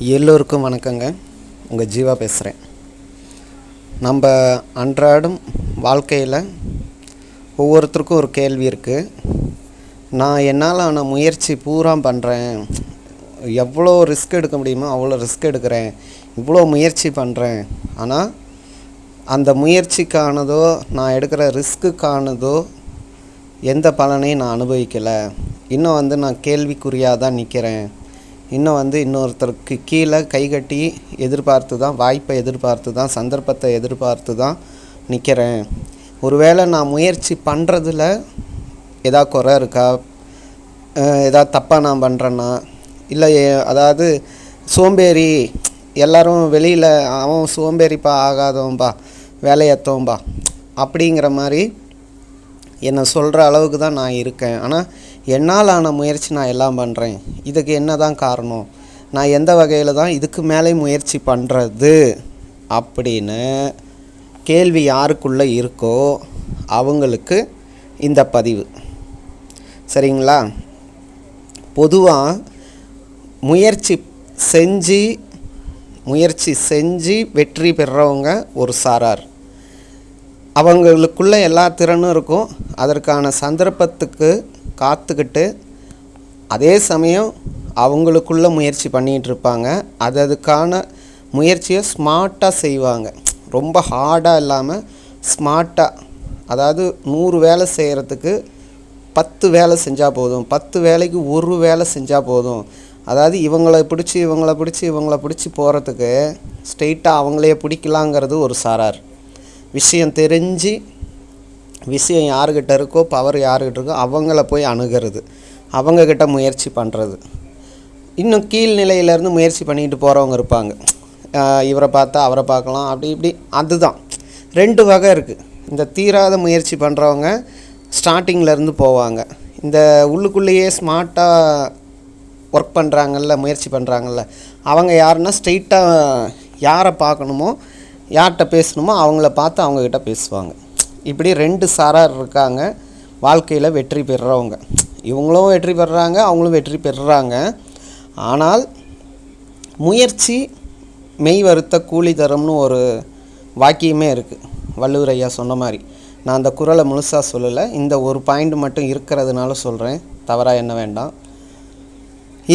எல்லோருக்கும் வணக்கங்க. உங்கள் ஜீவா பேசுகிறேன் நம்ம அன்றாடம் வாழ்க்கையில் ஒவ்வொருத்தருக்கும் ஒரு கேள்வி இருக்குது நான் என்னால் ஆன முயற்சி பூரா பண்ணுறேன் எவ்வளோ ரிஸ்க் எடுக்க முடியுமோ அவ்வளோ ரிஸ்க் எடுக்கிறேன். இவ்வளோ முயற்சி பண்ணுறேன் ஆனால் அந்த முயற்சிக்கானதோ நான் எடுக்கிற ரிஸ்க்குக்கானதோ எந்த பலனையும் நான் அனுபவிக்கலை. இன்னும் வந்து நான் கேள்விக்குறியாக தான் நிற்கிறேன் இன்னும் வந்து இன்னொருத்தருக்கு கீழே கைகட்டி எதிர்பார்த்து தான் வாய்ப்பை எதிர்பார்த்து தான் சந்தர்ப்பத்தை எதிர்பார்த்து தான் நிற்கிறேன் ஒருவேளை நான் முயற்சி பண்ணுறதுல எதா குறை இருக்கா? எதா தப்பாக நான் பண்ணுறேன்னா இல்லை ஏ- அதாவது சோம்பேறி எல்லோரும் வெளியில் அவன் சோம்பேறிப்பா ஆகாதவன்பா வேலையத்தவன்பா அப்படிங்கிற மாதிரி என்னை சொல்கிற அளவுக்கு தான் நான் இருக்கேன். ஆனால் என்னால் ஆன முயற்சி நான் எல்லாம் பண்ணுறேன் இதுக்கு என்ன தான் காரணம்? நான் எந்த வகையில் தான் இதுக்கு மேலே முயற்சி பண்ணுறது அப்படின்னு கேள்வி யாருக்குள்ளே இருக்கோ அவங்களுக்கு இந்த பதிவு. சரிங்களா? பொதுவாக முயற்சி செஞ்சு முயற்சி செஞ்சு வெற்றி பெறவங்க ஒரு சாரார். அவங்களுக்குள்ள எல்லா திறனும் இருக்கும். அதற்கான சந்தர்ப்பத்துக்கு காத்துக்கிட்டு அதே சமயம் அவங்களுக்குள்ள முயற்சி பண்ணிகிட்டு இருப்பாங்க அது அதுக்கான முயற்சியை ஸ்மார்ட்டாக செய்வாங்க. ரொம்ப ஹார்டாக இல்லாமல் ஸ்மார்ட்டாக அதாவது நூறு வேலை செய்கிறதுக்கு பத்து வேலை செஞ்சால் போதும். பத்து வேலைக்கு ஒரு வேலை செஞ்சால் போதும். அதாவது இவங்களை பிடிச்சி இவங்களை பிடிச்சி இவங்கள பிடிச்சி போகிறதுக்கு ஸ்ட்ரெயிட்டாக அவங்களே பிடிக்கலாங்கிறது ஒரு சாரார். விஷயம் தெரிஞ்சு விஷயம் யாருக்கிட்ட இருக்கோ பவர் யாருக்கிட்ட இருக்கோ அவங்கள போய் அணுகிறது. அவங்கக்கிட்ட முயற்சி பண்ணுறது இன்னும் கீழ்நிலையிலேருந்து முயற்சி பண்ணிக்கிட்டு போகிறவங்க இருப்பாங்க. இவரை பார்த்தா அவரை பார்க்கலாம் அப்படி இப்படி. அதுதான். ரெண்டு வகை இருக்குது இந்த தீராத முயற்சி பண்ணுறவங்க ஸ்டார்டிங்கிலேருந்து போவாங்க. இந்த உள்ளுக்குள்ளேயே ஸ்மார்ட்டாக ஒர்க் பண்ணுறாங்கல்ல முயற்சி பண்ணுறாங்கல்ல அவங்க யாருன்னா ஸ்ட்ரெயிட்டாக யாரை பார்க்கணுமோ யார்கிட்ட பேசணுமோ அவங்கள பார்த்து அவங்கக்கிட்ட பேசுவாங்க. இப்படி ரெண்டு சாரார் இருக்காங்க. வாழ்க்கையில் வெற்றி பெறுறவங்க. இவங்களும் வெற்றி பெறுறாங்க அவங்களும் வெற்றி பெறுறாங்க ஆனால் முயற்சி மெய் வருத்த கூலி தரும்னு ஒரு வாக்கியமே இருக்குது வள்ளுவர் ஐயா சொன்ன மாதிரி. நான் அந்த குரலை முழுசாக சொல்லலை. இந்த ஒரு பாயிண்ட் மட்டும் இருக்கிறதுனால சொல்கிறேன் தவறாக என்ன வேண்டாம்.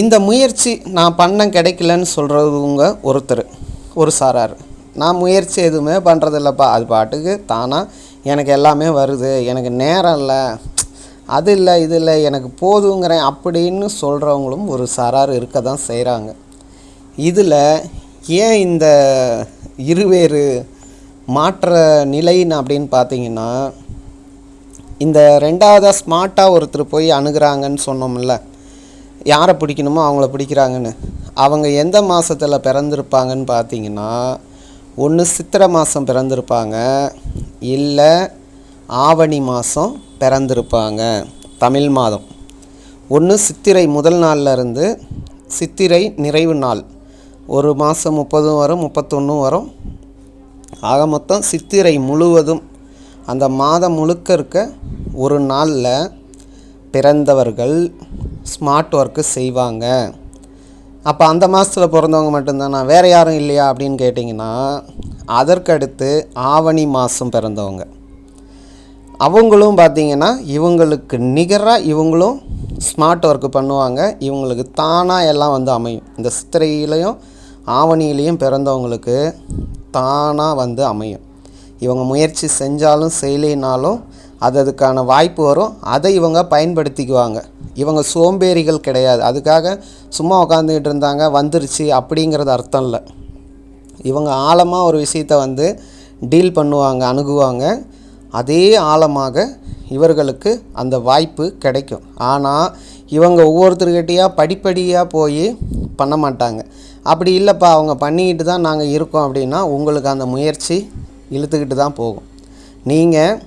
இந்த முயற்சி நான் பண்ண கிடைக்கலன்னு சொல்கிறவங்க ஒருத்தர் ஒரு சாரார். நான் முயற்சி எதுவுமே பண்ணுறதில்லப்பா அது பாட்டுக்கு தானாக எனக்கு எல்லாமே வருது எனக்கு நேரம் இல்லை அது இல்லை இது இல்லை எனக்கு போதுங்கிறேன் அப்படின்னு சொல்கிறவங்களும் ஒரு சரார் இருக்க தான் செய்கிறாங்க இதில் ஏன் இந்த இருவேறு மாற்ற நிலைன்னு அப்படின்னு பார்த்தீங்கன்னா இந்த ரெண்டாவதாக ஸ்மார்ட்டாக ஒருத்தர் போய் அணுகிறாங்கன்னு சொன்னோம்ல யாரை பிடிக்கணுமோ அவங்கள பிடிக்கிறாங்கன்னு. அவங்க எந்த மாதத்தில் பிறந்திருப்பாங்கன்னு பார்த்தீங்கன்னா ஒன்று சித்திரை மாதம் பிறந்திருப்பாங்க இல்லை ஆவணி மாதம் பிறந்திருப்பாங்க தமிழ் மாதம். ஒன்று சித்திரை முதல் நாள்ல இருந்து சித்திரை நிறைவு நாள். ஒரு மாதம் முப்பதும் வரும் முப்பத்தொன்றும் வரும். ஆக மொத்தம் சித்திரை முழுவதும் அந்த மாதம் முழுக்க இருக்க ஒரு நாளில் பிறந்தவர்கள் ஸ்மார்ட் ஒர்க்கு செய்வாங்க. அப்போ அந்த மாதத்தில் பிறந்தவங்க மட்டும்தானா? வேறு யாரும் இல்லையா அப்படின்னு கேட்டிங்கன்னா அதற்கடுத்து ஆவணி மாதம் பிறந்தவங்க. அவங்களும் பார்த்தீங்கன்னா இவங்களுக்கு நிகராக இவங்களும் ஸ்மார்ட் ஒர்க்கு பண்ணுவாங்க. இவங்களுக்கு தானாக எல்லாம் வந்து அமையும். இந்த சித்திரையிலையும் ஆவணியிலையும் பிறந்தவங்களுக்கு தானாக வந்து அமையும். இவங்க முயற்சி செஞ்சாலும் செய்யலைனாலும் அது அதுக்கான வாய்ப்பு வரும். அதை இவங்க பயன்படுத்திக்குவாங்க. இவங்க சோம்பேறிகள் கிடையாது. அதுக்காக சும்மா உட்காந்துக்கிட்டு இருந்தாங்க வந்துருச்சு அப்படிங்கிறது அர்த்தம் இல்லை. இவங்க ஆழமாக ஒரு விஷயத்தை வந்து டீல் பண்ணுவாங்க அணுகுவாங்க. அதே ஆழமாக இவர்களுக்கு அந்த வாய்ப்பு கிடைக்கும். ஆனால் இவங்க ஒவ்வொருத்தர்கிட்டையாக படிப்படியாக போய் பண்ண மாட்டாங்க. அப்படி இல்லைப்பா அவங்க பண்ணிக்கிட்டு தான் நாங்கள் இருக்கோம் அப்படின்னா உங்களுக்கு அந்த முயற்சி இழுத்துக்கிட்டு தான் போகும். நீங்கள்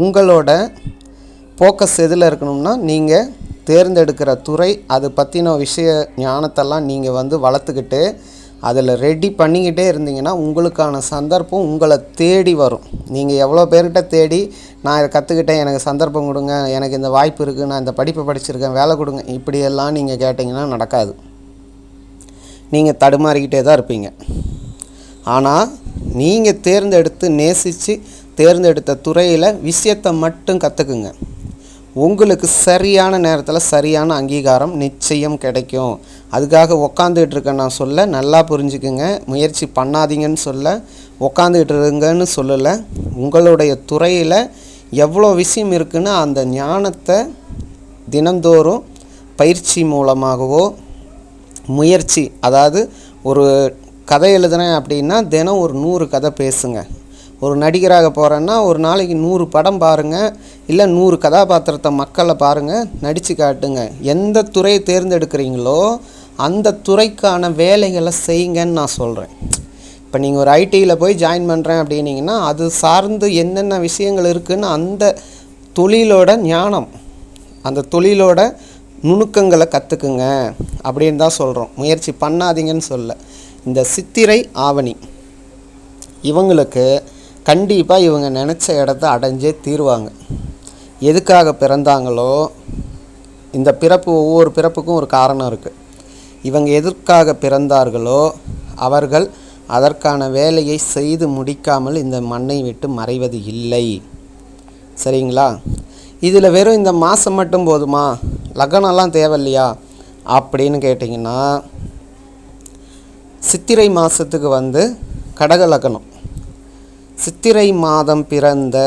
உங்களோட ஃபோக்கஸ் எதில் இருக்கணும்னா நீங்கள் தேர்ந்தெடுக்கிற துறை அது பற்றின விஷய ஞானத்தெல்லாம் நீங்கள் வந்து வளர்த்துக்கிட்டு அதில் ரெடி பண்ணிக்கிட்டே இருந்தீங்கன்னா உங்களுக்கான சந்தர்ப்பம் உங்களை தேடி வரும். நீங்கள் எவ்வளோ பேர்கிட்ட தேடி நான் இதை கற்றுக்கிட்டேன் எனக்கு சந்தர்ப்பம் கொடுங்க எனக்கு இந்த வாய்ப்பு இருக்குது நான் இந்த படிப்பை படிச்சிருக்கேன் வேலை கொடுங்க இப்படியெல்லாம் நீங்கள் கேட்டிங்கன்னா நடக்காது. நீங்கள் தடுமாறிக்கிட்டே தான் இருப்பீங்க. ஆனால் நீங்கள் தேர்ந்தெடுத்து நேசித்து தேர்ந்தெடுத்த துறையில் விஷயத்தை மட்டும் கற்றுக்குங்க உங்களுக்கு சரியான நேரத்தில் சரியான அங்கீகாரம் நிச்சயம் கிடைக்கும். அதுக்காக உக்காந்துக்கிட்டு இருக்கேன் நான் சொல்ல நல்லா புரிஞ்சுக்குங்க. முயற்சி பண்ணாதீங்கன்னு சொல்ல உக்காந்துக்கிட்டு இருங்கன்னு சொல்லலை. உங்களுடைய துறையில் எவ்வளோ விஷயம் இருக்குன்னு அந்த ஞானத்தை தினந்தோறும் பயிற்சி மூலமாகவோ முயற்சி அதாவது ஒரு கதை எழுதுனேன் அப்படின்னா தினம் ஒரு நூறு கதை பேசுங்க. ஒரு நடிகராக போகிறேன்னா ஒரு நாளைக்கு நூறு படம் பாருங்கள் இல்லை நூறு கதாபாத்திரத்தை மக்களை பாருங்கள் நடித்து காட்டுங்க. எந்த துறையை தேர்ந்தெடுக்கிறீங்களோ அந்த துறைக்கான வேலைகளை செய்யுங்கன்னு நான் சொல்கிறேன் இப்போ நீங்கள் ஒரு ஐடியில் போய் ஜாயின் பண்ணுறேன் அப்படின்னீங்கன்னா அது சார்ந்து என்னென்ன விஷயங்கள் இருக்குதுன்னு அந்த தொழிலோட ஞானம் அந்த தொழிலோட நுணுக்கங்களை கற்றுக்குங்க அப்படின்னு தான் சொல்கிறோம் முயற்சி பண்ணாதீங்கன்னு சொல்ல. இந்த சித்திரை ஆவணி இவங்களுக்கு கண்டிப்பாக இவங்க நினச்ச இடத்த அடைஞ்சே தீருவாங்க. எதுக்காக பிறந்தாங்களோ இந்த பிறப்பு ஒவ்வொரு பிறப்புக்கும் ஒரு காரணம் இருக்குது இவங்க எதற்காக பிறந்தார்களோ அவர்கள் அதற்கான வேலையை செய்து முடிக்காமல் இந்த மண்ணை விட்டு மறைவது இல்லை. சரிங்களா? இதில் வெறும் இந்த மாதம் மட்டும் போதுமா? லக்னம்லாம் தேவையில்லையா? அப்படின்னு கேட்டிங்கன்னா சித்திரை மாதத்துக்கு வந்து கடக லக்னம். சித்திரை மாதம் பிறந்த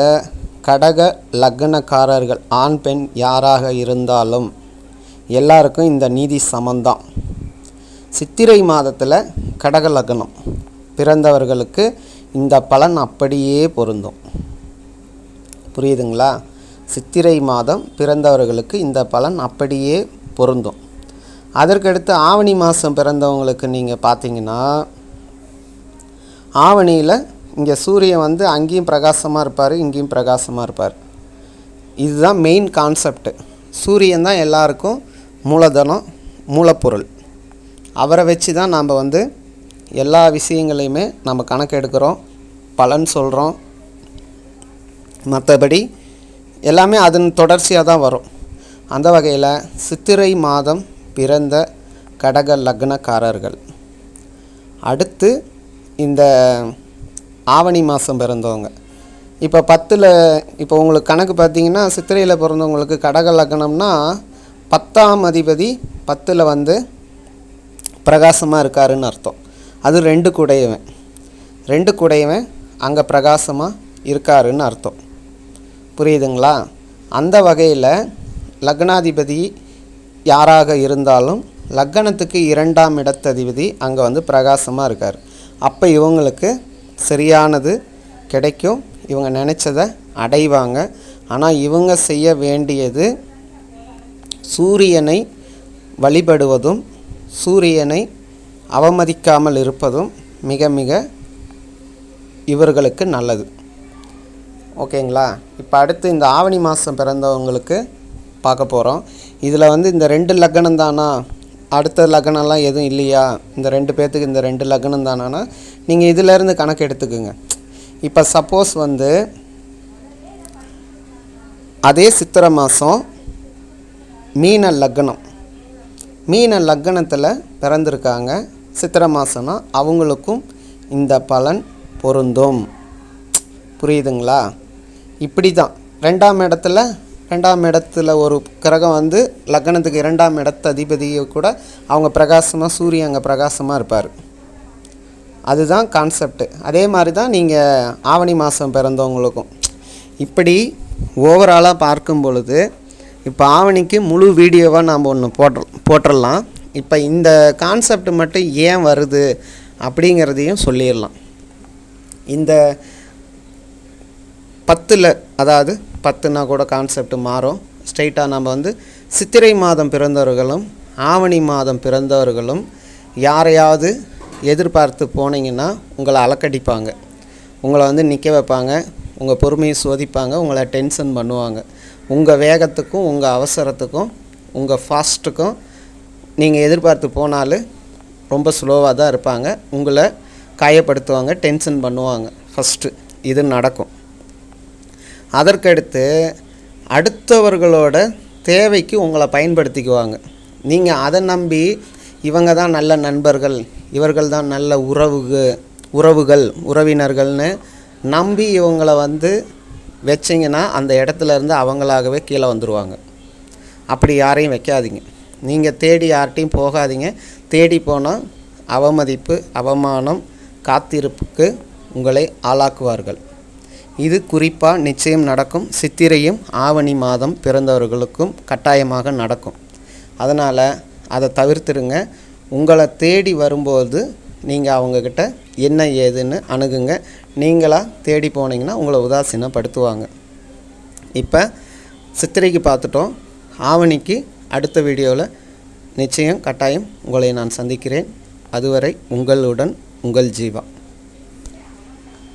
கடக லக்னக்காரர்கள் ஆண் பெண் யாராக இருந்தாலும் எல்லாருக்கும் இந்த நீதி சமந்தான். சித்திரை மாதத்தில் கடக லக்னம் பிறந்தவர்களுக்கு இந்த பலன் அப்படியே பொருந்தும். புரியுதுங்களா? சித்திரை மாதம் பிறந்தவர்களுக்கு இந்த பலன் அப்படியே பொருந்தும். அதற்கடுத்து ஆவணி மாதம் பிறந்தவங்களுக்கு நீங்கள் பார்த்தீங்கன்னா ஆவணியில் இங்கே சூரியன் வந்து அங்கேயும் பிரகாசமாக இருப்பார் இங்கேயும் பிரகாசமாக இருப்பார். இதுதான் மெயின் கான்செப்ட் சூரியன் தான் எல்லாருக்கும் மூலதனம் மூலப்பொருள். அவரை வச்சு தான் நாம் வந்து எல்லா விஷயங்களையுமே நம்ம கணக்கு எடுக்கிறோம் பலன் சொல்கிறோம் மற்றபடி எல்லாமே அதன் தொடர்ச்சியாக தான் வரும். அந்த வகையில் சித்திரை மாதம் பிறந்த கடக லக்னக்காரர்கள். அடுத்து இந்த ஆவணி மாதம் பிறந்தவங்க. இப்போ பத்தில் இப்போ உங்களுக்கு கணக்கு பார்த்தீங்கன்னா சித்திரையில் பிறந்தவங்களுக்கு கடக லக்னம்னா பத்தாம் அதிபதி பத்தில் வந்து பிரகாசமாக இருக்காருன்னு அர்த்தம். அது ரெண்டு குடையவன். ரெண்டு குடையவன் அங்கே பிரகாசமாக இருக்காருன்னு அர்த்தம். புரியுதுங்களா? அந்த வகையில் லக்னாதிபதி யாராக இருந்தாலும் லக்னத்துக்கு இரண்டாம் இடத்ததிபதி அங்கே வந்து பிரகாசமாக இருக்கார். அப்போ இவங்களுக்கு சரியானது கிடைக்கும். இவங்க நினச்சதை அடைவாங்க. ஆனால் இவங்க செய்ய வேண்டியது சூரியனை வழிபடுவதும் சூரியனை அவமதிக்காமல் இருப்பதும் மிக மிக இவர்களுக்கு நல்லது. ஓகேங்களா? இப்போ அடுத்து இந்த ஆவணி மாதம் பிறந்தவங்களுக்கு பார்க்க போகிறோம் இதில் வந்து இந்த ரெண்டு லக்னம் தானா? அடுத்த லக்னம்லாம் எதுவும் இல்லையா? இந்த ரெண்டு பேர்த்துக்கு இந்த ரெண்டு லக்னம் தானானா? நீங்கள் இதிலேருந்து கணக்கு எடுத்துக்குங்க. இப்போ சப்போஸ் வந்து அதே சித்திரை மாதம் மீன லக்னம். மீன லக்னத்தில் பிறந்திருக்காங்க. சித்திரை மாதம்னா அவங்களுக்கும் இந்த பலன் பொருந்தும். புரியுதுங்களா? இப்படி தான் ரெண்டாம் இடத்துல ரெண்டாம் இடத்துல ஒரு கிரகம் வந்து லக்னத்துக்கு இரண்டாம் இடத்து அதிபதியை கூட அவங்க பிரகாசமாக சூரியன் அங்கே பிரகாசமாக இருப்பார். அதுதான் கான்செப்ட் அதே மாதிரி தான் நீங்கள் ஆவணி மாதம் பிறந்தவங்களுக்கும். இப்படி ஓவராலாக பார்க்கும் பொழுது இப்போ ஆவணிக்கு முழு வீடியோவாக நாம் ஒன்று போட்டு போட்டுடலாம் இப்போ இந்த கான்செப்ட் மட்டும் ஏன் வருது அப்படிங்கிறதையும் சொல்லிடலாம். இந்த பத்தில் அதாவது பத்துனா கூட கான்செப்ட் மாறும். ஸ்ட்ரெயிட்டாக நம்ம வந்து சித்திரை மாதம் பிறந்தவர்களும் ஆவணி மாதம் பிறந்தவர்களும் யாரையாவது எதிர்பார்த்து போனீங்கன்னா உங்களை அலக்கடிப்பாங்க. உங்களை வந்து நிற்க வைப்பாங்க. உங்கள் பொறுமையை சோதிப்பாங்க. உங்களை டென்ஷன் பண்ணுவாங்க. உங்கள் வேகத்துக்கும் உங்கள் அவசரத்துக்கும் உங்கள் ஃபாஸ்ட்டுக்கும் நீங்கள் எதிர்பார்த்து போனாலும் ரொம்ப ஸ்லோவாக தான் இருப்பாங்க. உங்களை காயப்படுத்துவாங்க டென்ஷன் பண்ணுவாங்க. ஃபஸ்ட்டு இது நடக்கும். அதற்கடுத்து அடுத்தவர்களோட தேவைக்கு உங்களை பயன்படுத்திக்குவாங்க. நீங்கள் அதை நம்பி இவங்க தான் நல்ல நண்பர்கள் இவர்கள் தான் நல்ல உறவுகு உறவுகள் உறவினர்கள்னு நம்பி இவங்களை வந்து வச்சிங்கன்னா அந்த இடத்துல இருந்து அவங்களாகவே கீழே வந்துடுவாங்க அப்படி யாரையும் வைக்காதீங்க. நீங்கள் தேடி யார்கிட்டையும் போகாதீங்க. தேடி போனால் அவமதிப்பு அவமானம் காத்திருப்புக்கு உங்களை ஆளாக்குவார்கள். இது குறிப்பாக நிச்சயம் நடக்கும். சித்திரையும் ஆவணி மாதம் பிறந்தவர்களுக்கும் கட்டாயமாக நடக்கும். அதனால் அதை தவிர்த்துடுங்க. உங்களை தேடி வரும்போது நீங்கள் அவங்கக்கிட்ட என்ன ஏதுன்னு அணுகுங்க. நீங்களாக தேடி போனீங்கன்னா உங்களை உதாசீனப்படுத்துவாங்க. இப்போ சித்திரைக்கு பார்த்துட்டோம். ஆவணிக்கு அடுத்த வீடியோவில் நிச்சயம் கட்டாயம் உங்களை நான் சந்திக்கிறேன். அதுவரை உங்களுடன் உங்கள் ஜீவா.